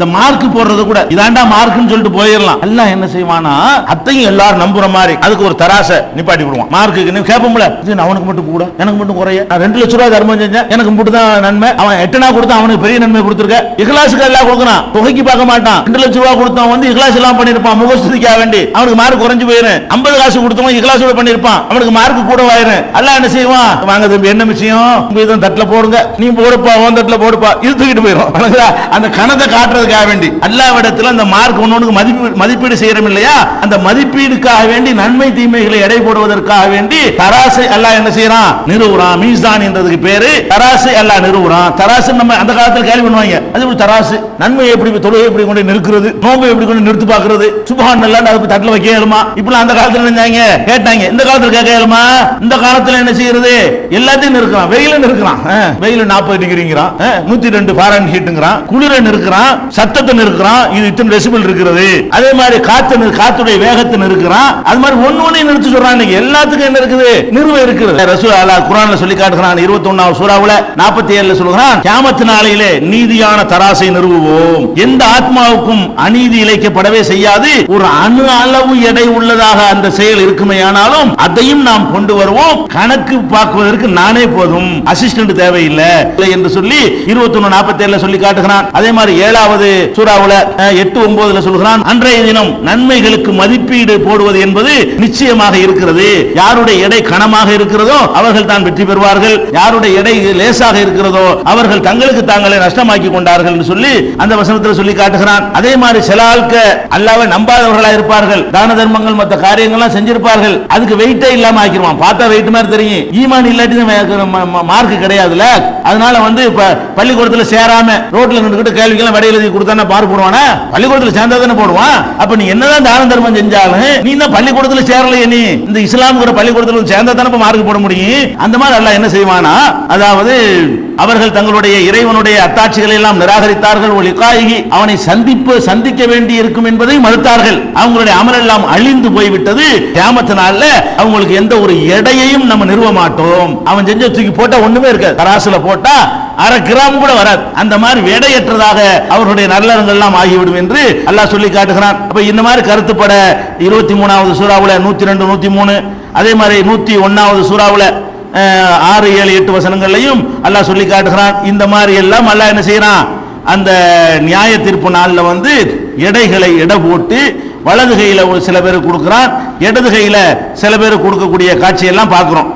இந்த மார்க் போடுறது கூட இதாண்டா மார்க்னு சொல்லிட்டு போயிடலாம். எல்லாம் என்ன செய்வானா அத்தையும் எல்லாரும் நம்புற மாதிரி அதுக்கு ஒரு தராசை நிப்பாட்டி விடுவான். மார்க்குக்கு நீ கேட்போம்ல இது அவனுக்கு மட்டும் கூட எனக்கு மட்டும் குறைய. நான் ரெண்டு லட்ச ரூபாய் தர்மம் செஞ்சேன் எனக்கு மட்டும் தான் நன்மை. அவன் எட்டனா கொடுத்தா அவனுக்கு பெரிய நன்மை கொடுத்துருக்க. இகலாசுக்கு எல்லாம் கொடுக்குறான் தொகைக்கு பார்க்க மாட்டான். ரெண்டு லட்ச ரூபாய் கொடுத்தவன் வந்து இகலாசு எல்லாம் பண்ணிருப்பான் முகஸ்துதிக்காக வேண்டி. அவனுக்கு மார்க் குறைஞ்சு போயிடும் ஐம்பது காசு கொடுத்தவன் இஹ்லாஸோட பண்ணிருப்பான் அவனுக்கு மார்க் கூட ஆயிரும் எல்லாம் என்ன செய்வான்? வாங்க தம்பி என்ன விஷயம்? உங்க இதை தட்டுல போடுங்க. நீ போடுப்பா உன் தட்டுல போடுப்பா. இது தூக்கிட்டு போயிடும் அந்த கணத்தை காட்டுறதுக்காக வேண்டி. அல்லாவிடத்தில் அந்த மார்க் ஒன்னொன்னு மதிப்பு மதிப்பீடு செய்யறோம் இல்லையா அந்த மதிப்பீடுக்காக வேண்டி நன்மை தீமைகளை எடை போடுவதற்காக வேண்டி தராசை அல்லாஹ் என்ன செய்யறான்? நிறுவுறான். மீசான் என்றதுக்கு பேரு தராசை அல்லாஹ் நிறுவுறான். தராசு நம்ம அந்த காலத்தில் கேள்வி பண்ணுவாங்க. அது எப்படி தராசு? நன்மை எப்படி தொழுகை எப்படி கொண்டு நிற்கிறது? நோம்பு எப்படி கொண்டு நிறுத்து பாக்குறது சுபஹான் நல்லா அதை தட்டில் வைக்க இயலுமா? இப்பெல்லாம் அந்த காலத்தில் நினைச்சாங்க கேட்டாங்க. இந்த காலத்தில் கேட்க இயலுமா? இந்த காலத்தில் என்ன செய்யறது? எல்லாத்தையும் நிற்கிறான் வெயில நிற்கிறான் வெயில நாற்பது டிகிரிங்கிறான் நூத்தி ரெண்டு ஃபாரன் ஹீட்டுங்கிறான் குளிர நிற்கிறான் சத்தத்தை நிறுக்கிறான் இது இத்தனை டெசிபிள் இருக்கிறது. அதே மாதிரி காத்து காத்துடைய வேகத்தை நிறுக்கிறான் அது மாதிரி ஒன்னு ஒண்ணு நிறுத்தி சொல்றான். எல்லாத்துக்கும் என்ன இருக்குது? நிறுவ இருக்கிறது. ரசூல் அல்லா குர்ஆன்ல சொல்லி காட்டுகிறான் இருபத்தி ஒன்னாவது சூறாவுல நாற்பத்தி ஏழுல சொல்கிறான் கேமத்து நாளையிலே நீதியான தராசை நிறுவுவோம். எந்த ஆத்மாவுக்கும் அநீதி இழைக்கப்படவே செய்யாது. ஒரு அணு அளவு எடை உள்ளதாக அந்த செயல் இருக்குமேயானாலும் அதையும் நாம் கொண்டு வருவோம். கணக்கு பார்க்குவதற்கு நானே போதும். அசிஸ்டன்ட் தேவையில்லை இல்லை என்று சொல்லி இருபத்தி ஒன்னு நாற்பத்தி ஏழுல சொல்லி காட்டுகிறான். அதே மாதிரி ஏழாவது சூறாவுல எட்டு ஒன்பதுல சொல்கிறான் அன்றைய தினம் நன்மைகளுக்கு மதிப்பீடு போடுவது என்பது நிச்சயமாக இருக்கிறது. யாருடைய எடை கனமாக இருக்கிறதோ அவர்கள் தான் வெற்றி பெறுவார்கள். யாருடைய எடை லேசாக இருக்கிறதோ அவர்கள் தங்களுக்கு தாங்களே நஷ்டமாக்கி கொண்டார்கள் என்று சொல்லி அந்த வசனத்தில் சொல்லி காட்டுகிறான். அதே மாதிரி சில ஆட்க அல்லாவை நம்பாதவர்களா இருப்பார்கள். தான தர்மங்கள் மற்ற காரியங்கள்லாம் செஞ்சிருப்பார்கள். அதுக்கு வெயிட்டே இல்லாம ஆக்கிடுவான் பார்த்தா வெயிட் மாதிரி தெரியும். ஈமான் இல்லாட்டி மார்க் கிடையாதுல அதனால வந்து பள்ளிக்கூடத்தில் சேராம ரோட்ல நின்றுகிட்டு கேள்விக்கெல்லாம் விடை எழுதி கொடுத்தா மார்க் போடுவானா? பள்ளிக்கூடத்துல சேர்ந்தா தானே போடுவான்? அப்ப நீ என்னதான் தான தர்மம் செஞ்சாலும் நீ தான் பள்ளிக்கூடத்துல சேரலையே நீ. இந்த இஸ்லாம்ங்கிற பள்ளிக்கூடத்துல சேர்ந்தா தானே மார்க் போட முடியும்? அந்த மாதிரி அல்ல என்ன செய்வானா? அதாவது அவர்கள் தங்களுடைய இறைவனுடைய அத்தாட்சிகளை எல்லாம் நிராகரித்தார்கள். ஒரு லிகாயிகி அவனை சந்திப்பு சந்திக்க வேண்டி இருக்கும் என்பதை மறுத்தார்கள். அவங்களுடைய அமல் எல்லாம் அழிந்து போய்விட்டது. கியாமத்து அவங்களுக்கு எந்த ஒரு எடையையும் நம்ம நிறுவ மாட்டோம். அவன் செஞ்ச தூக்கி போட்டா ஒண்ணுமே இருக்காது. தராசுல போட்டா அரை கிராம் கூட வராது. அந்த மாதிரி எடையற்றதாக அவர்களுடைய நல்லறங்கள் எல்லாம் ஆகிவிடும் என்று அல்லாஹ் சொல்லி காட்டுகிறான். அப்ப இந்த மாதிரி கருத்துப்பட இருபத்தி மூணாவது சூறாவுல நூத்தி ரெண்டு நூத்தி மூணு அதே மாதிரி நூத்தி ஒன்னாவது சூறாவுல ஆறு ஏழு எட்டு வசனங்கள்லையும் அல்லாஹ் சொல்லி காட்டுகிறான். இந்த மாதிரி எல்லாம் அல்லாஹ் என்ன செய்யறான்? அந்த நியாய தீர்ப்பு நாளில் வந்து எடைகளை எடை போட்டு வலது கையில் ஒரு சில பேர் கொடுக்குறான். இடது கையில் சில பேர் கொடுக்கக்கூடிய காட்சியெல்லாம் பார்க்குறோம்.